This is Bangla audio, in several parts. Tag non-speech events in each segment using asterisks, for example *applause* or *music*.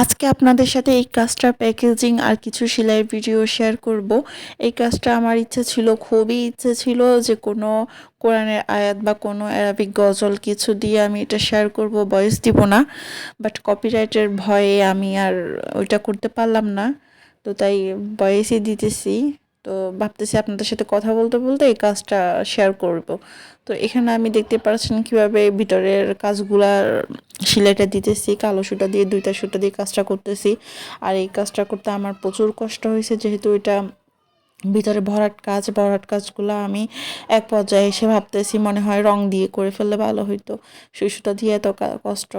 আজকে আপনাদের সাথে এই কাজটার প্যাকেজিং আর কিছু সেলাইয়ের ভিডিও শেয়ার করব। এই কাজটা আমার ইচ্ছে ছিল, খুবই ইচ্ছে ছিল যে কোনো কোরআনের আয়াত বা কোনো অ্যারাবিক গজল কিছু দিয়ে আমি এটা শেয়ার করব, বয়স দিব না। বাট কপিরাইটের ভয়ে আমি আর ওইটা করতে পারলাম না। তো তাই বয়সই দিতেছি। তো ভাবতেছি আপনাদের সাথে কথা বলতে বলতে এই কাজটা শেয়ার করব। তো এখানে আমি দেখতে পাচ্ছেন কীভাবে ভিতরের কাজগুলার সেলাইটা দিতেছি, কালো সুতা দিয়ে, দুইটা সুতা দিয়ে কাজটা করতেছি। আর এই কাজটা করতে আমার প্রচুর কষ্ট হয়েছে, যেহেতু এটা ভিতরে ভরাট কাজ, ভরাট কাজগুলো আমি এক পর্যায়ে এসে ভাবতেছি মনে হয় রং দিয়ে করে ফেললে ভালো হইতো। সুতা দিয়ে এত কষ্ট।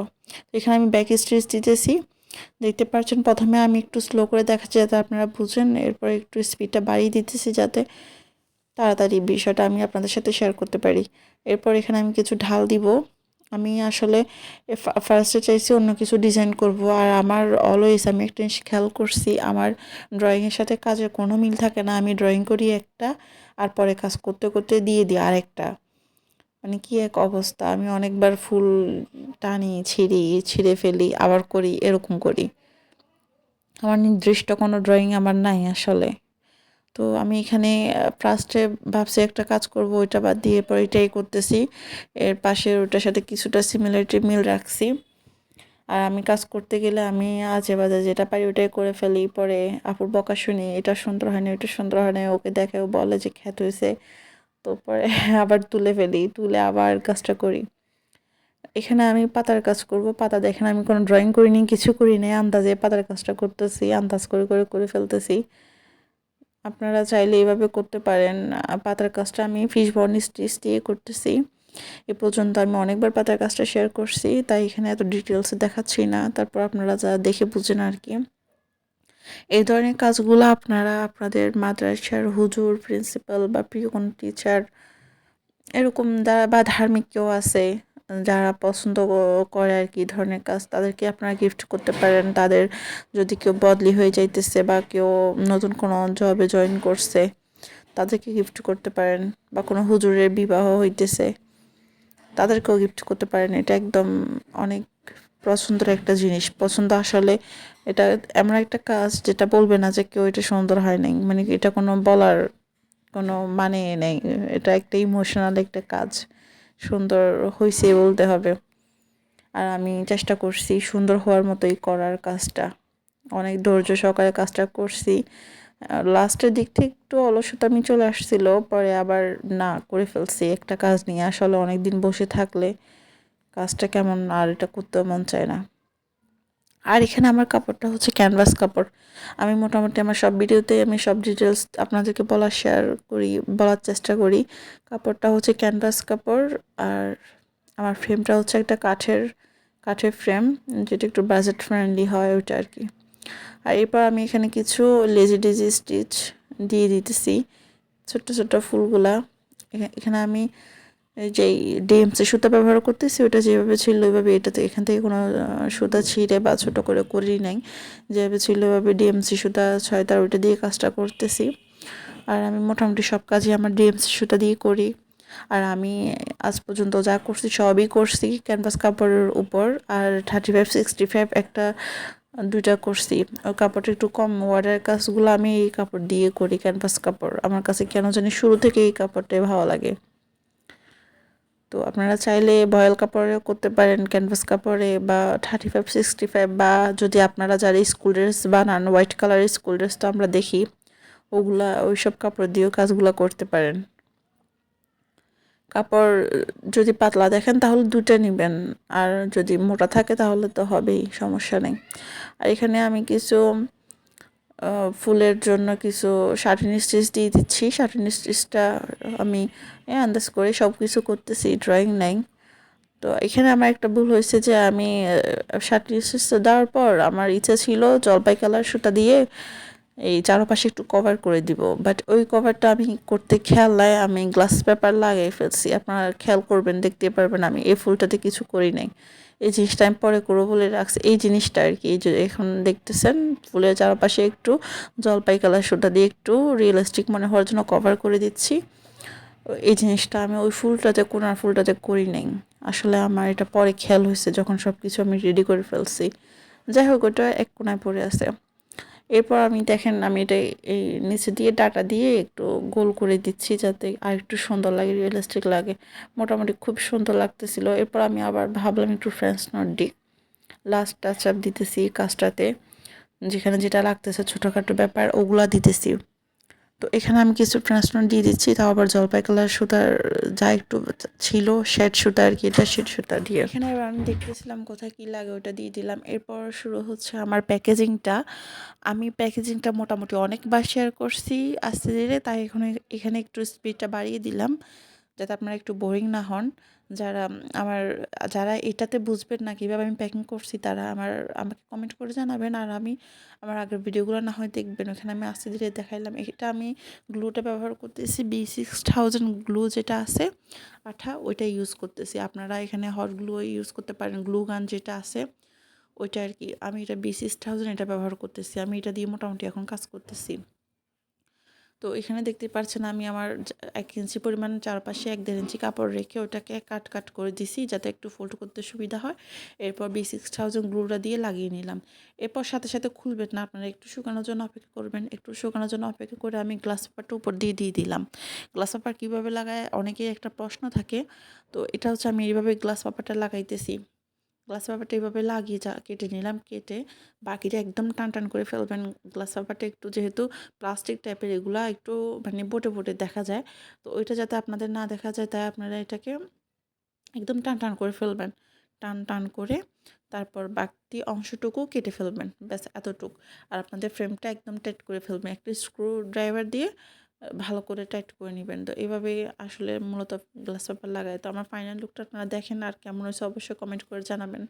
এখানে আমি ব্যাক স্টিচ দিতেছি। দেখতে পাচ্ছেন প্রথমে আমি একটু স্লো করে দেখাচ্ছি যাতে আপনারা বুঝেন। এরপর একটু স্পিডটা বাড়িয়ে দিতেছি যাতে তাড়াতাড়ি বিষয়টা আমি আপনাদের সাথে শেয়ার করতে পারি। এরপর এখানে আমি কিছু ঢাল দিব। আমি আসলে ফার্স্টে চাইছি অন্য কিছু ডিজাইন করব। আর আমার অলওয়েজ আমি একটা জিনিস খেয়াল করছি, আমার ড্রয়িংয়ের সাথে কাজের কোনো মিল থাকে না। আমি ড্রয়িং করি একটা, আর পরে কাজ করতে করতে দিয়ে দিই আরেকটা। মানে কি এক অবস্থা? আমি অনেকবার ফুল টানি, ছিঁড়ি, ছিঁড়ে ফেলি, আবার করি, এরকম করি। আমার নির্দিষ্ট কোনো ড্রয়িং আমার নাই আসলে। তো আমি এখানে ফার্স্টে ভাবছি একটা কাজ করব, ওইটা বাদ দিয়ে পরে এটাই করতেছি। এর পাশে ওটার সাথে কিছুটা সিমিলারিটি মিল রাখছি। আর আমি কাজ করতে গেলে আমি আজে বাজে যেটা পারি ওটাই করে ফেলি। পরে আপুর বকা শুনি, এটা সুন্দর হয় না, ওইটা সুন্দর হয় না, ওকে দেখে ও বলে যে খ্যাত হয়েছে তো পরে *laughs* আবার তুলে ফেলি, তুলে আবার কাজটা করি। এখানে আমি পাতার কাজ করব, পাতা দেখেন আমি কোনো ড্রয়িং করিনি, কিছু করিনি, আন্দাজে পাতার কাজটা করতেছি, আন্দাজ করে করে করে ফেলতেছি। আপনারা চাইলে এভাবে করতে পারেন পাতার কাজটা আমি ফিশ বর্নি স্টিচ দিয়ে করতেছি। এ পর্যন্ত আমি অনেকবার পাতার কাজটা শেয়ার করছি, তাই এখানে এত ডিটেলসে দেখাচ্ছি না, তারপর আপনারা যা দেখে বুঝেন আর কি। এই ধরনের কাজগুলো আপনারা আপনাদের মাদ্রাসার হুজুর প্রিন্সিপাল বা প্রিয় কোনো টিচার এরকম বা ধার্মিক কেউ আছে, যারা পছন্দ করে আর কি ধরনের কাজ, তাদেরকে আপনারা গিফট করতে পারেন। তাদের যদি কেউ বদলি হয়ে যাইতেছে বা কেউ নতুন কোনো জবে জয়েন করছে, তাদেরকে গিফট করতে পারেন বা কোনো হুজুরের বিবাহ হইতেছে, তাদেরকেও গিফট করতে পারেন। এটা একদম অনেক পছন্দের একটা জিনিস। পছন্দ আসলে এটা এমন একটা কাজ যেটা বলবে না যে কেউ এটা সুন্দর হয় নাই। মানে এটা কোনো বলার কোনো মানে নেই। এটা একটা ইমোশনাল একটা কাজ। সুন্দর হয়েছে বলতে হবে। আর আমি চেষ্টা করছি সুন্দর হওয়ার মতোই করার কাজটা। অনেক ধৈর্য সহকারে কাজটা করছি। লাস্টের দিক থেকে একটু অলসতা আমি চলে আসছিল, পরে আবার না করে ফেলছি। একটা কাজ নিয়ে আসলে অনেক দিন বসে থাকলে কাজটা কেমন আর এটা করতেও মন চায় না। আর এখানে আমার কাপড়টা হচ্ছে ক্যানভাস কাপড়। আমি মোটামুটি আমার সব ভিডিওতে আমি সব ডিটেলস আপনাদেরকে বলার শেয়ার করি, বলার চেষ্টা করি। কাপড়টা হচ্ছে ক্যানভাস কাপড় আর আমার ফ্রেমটা হচ্ছে একটা কাঠের কাঠের ফ্রেম যেটা একটু বাজেট ফ্রেন্ডলি হয় ওইটা আর কি। আর এরপর আমি এখানে কিছু লেজি ডেজি স্টিচ দিয়ে দিতেছি, ছোট্ট ছোট্ট ফুলগুলা। এখানে আমি যেই ডিএমসি সুতা ব্যবহার করতেছি, ওটা যেভাবে ছিল ওইভাবে এটাতে এখান থেকে কোনো সুতা ছিঁড়ে বা ছোটো করে করি নাই। যেভাবে ছিল ওইভাবে ডিএমসি সুতা ছয় তার ওইটা দিয়ে কাজটা করতেছি। আর আমি মোটামুটি সব কাজই আমার ডিএমসি সুতা দিয়ে করি। আর আমি আজ পর্যন্ত যা করছি সবই করছি ক্যানভাস কাপড়ের উপর। আর থার্টি ফাইভ সিক্সটি ফাইভ একটা, দুইটা করছি। ওই কাপড়টা একটু কম ওয়ার্ডের কাজগুলো আমি এই কাপড় দিয়ে করি, ক্যানভাস কাপড়। আমার কাছে কেন জানি শুরু থেকে এই কাপড়টাই ভালো লাগে। তো আপনারা চাইলে বয়েল কাপড়ে করতে পারেন ক্যানভাস কাপড়ে বা থার্টি ফাইভ সিক্সটি ফাইভ বা যদি আপনারা যারা স্কুল ড্রেস বানান হোয়াইট কালারের স্কুল ড্রেস তো আমরা দেখি, ওগুলা ওই সব কাপড় দিয়েও কাজগুলো করতে পারেন। কাপড় যদি পাতলা দেখেন তাহলে দুটো নেবেন, আর যদি মোটা থাকে তাহলে তো হবেই, সমস্যা নেই। আর এখানে আমি কিছু ফুলের জন্য কিছু শার্টিন স্টিচ দিয়ে দিচ্ছি। শার্টিন স্টিচটা আমি আন্দাজ করে সব কিছু করতেছি ড্রয়িং নাই তো এখানে আমার একটা ভুল হয়েছে যে আমি শার্টিন স্টিচটা দেওয়ার পর আমার ইচ্ছা ছিল জলপাই কালার সুতা দিয়ে এই চারপাশে একটু কভার করে দিব। বাট ওই কভারটা আমি করতে খেয়াল নাই, আমি গ্লাস পেপার লাগিয়ে ফেলছি। আপনারা খেয়াল করবেন, দেখতে পারবেন আমি এই ফুলটাতে কিছু করি নাই। এই জিনিসটা আমি পরে করব বলে রাখছি। এই জিনিসটা আর কি, এই যে এখন দেখতেছেন, ফুলের চারপাশে একটু জলপাই কালার সুতা দিয়ে একটু রিয়েলিস্টিক মনে হওয়ার জন্য কভার করে দিচ্ছি। এই জিনিসটা আমি ওই ফুলটাতে, কোনার ফুলটাতে করি নাই। আসলে আমার এটা পরে খেয়াল হয়েছে, যখন সব কিছু আমি রেডি করে ফেলছি। যাই হোক, ওটা এক কোনায় পড়ে আছে। এরপর আমি দেখেন আমি এটা এই নিচে দিয়ে ডাটা দিয়ে একটু গোল করে দিচ্ছি যাতে আর একটু সুন্দর লাগে রিয়েলিস্টিক লাগে। মোটামুটি খুব সুন্দর লাগতেছিল। এরপর আমি আবার ভাবলাম একটু French knot the last touch up দিতেছি কাজটাতে। যেখানে যেটা লাগতেছে ছোটোখাটো ব্যাপার, ওগুলা দিতেছি। তো এখানে আমি কিছু ফ্রেন্স দিয়ে দিচ্ছি, তাও আবার জলপাই কালার সুতার যা একটু ছিল শেড সুতা আর কি, এটা শেড সুতা দিয়ে। এখানে আমি দেখতেছিলাম কোথায় কী লাগে ওটা দিয়ে দিলাম। এরপর শুরু হচ্ছে আমার প্যাকেজিংটা আমি প্যাকেজিংটা মোটামুটি অনেকবার শেয়ার করছি আস্তে ধীরে, তাই এখানে এখানে একটু স্পিডটা বাড়িয়ে দিলাম। যাতে আপনারা একটু বোরিং না হন। যারা, আমার, যারা এটাতে বুঝবেন না কীভাবে আমি প্যাকিং করছি, তারা আমার, আমাকে কমেন্ট করে জানাবেন। আর আমি, আমার আগের ভিডিওগুলো না হয় দেখবেন। ওখানে আমি আস্তে ধীরে দেখাইলাম। এটা আমি গ্লুটা ব্যবহার করতেছি বি সিক্স থাউজেন্ড গ্লু যেটা আছে, আঠা, ওইটা ইউজ করতেছি। আপনারা এখানে হট গ্লু ইউজ করতে পারেন। গ্লু গান যেটা আছে, ওইটা আর কি। আমি এটা বি সিক্স থাউজেন্ড এটা ব্যবহার করতেছি। আমি এটা দিয়ে মোটামুটি এখন কাজ করতেছি। তো এখানে দেখতে পাচ্ছেন আমি আমার এক ইঞ্চি পরিমাণ চারপাশে এক দেড় ইঞ্চি কাপড় রেখে ওটাকে কাট কাট করে দিছি যাতে একটু ফোল্ড করতে সুবিধা হয়। এরপর বি সিক্স থাউজেন্ড গ্লুটা দিয়ে লাগিয়ে নিলাম। এরপর সাথে সাথে খুলবেন না, আপনারা একটু শুকানোর জন্য অপেক্ষা করবেন। একটু শুকানোর জন্য অপেক্ষা করে আমি গ্লাস পেপারটা উপর দিয়ে দিয়ে দিলাম। গ্লাস পেপার কীভাবে লাগায়? অনেকেই একটা প্রশ্ন থাকে। তো এটা হচ্ছে আমি এইভাবে গ্লাস পেপারটা লাগাইতেছি। গ্লাস পেপারটা এইভাবে লাগিয়ে যা, কেটে নিলাম, কেটে বাকিটা একদম টান টান করে ফেলবেন। গ্লাস পেপারটা একটু যেহেতু প্লাস্টিক টাইপের এগুলা একটু মানে বোটে বোটে দেখা যায়, তো ওইটা যাতে আপনাদের না দেখা যায়, তাই আপনারা এটাকে একদম টান টান করে ফেলবেন। টান টান করে তারপর বাকি অংশটুকু কেটে ফেলবেন, ব্যাস এতটুক। আর আপনাদের ফ্রেমটা একদম টাইট করে ফেলবেন। একটি স্ক্রু ড্রাইভার দিয়ে ভালো করে টাইট করে নেবেন। তো এইভাবেই আসলে মূলত গ্লাস পেপার লাগায়। তো আমার ফাইনাল লুকটা আপনারা দেখেন আর কেমন হয়েছে অবশ্যই কমেন্ট করে জানাবেন।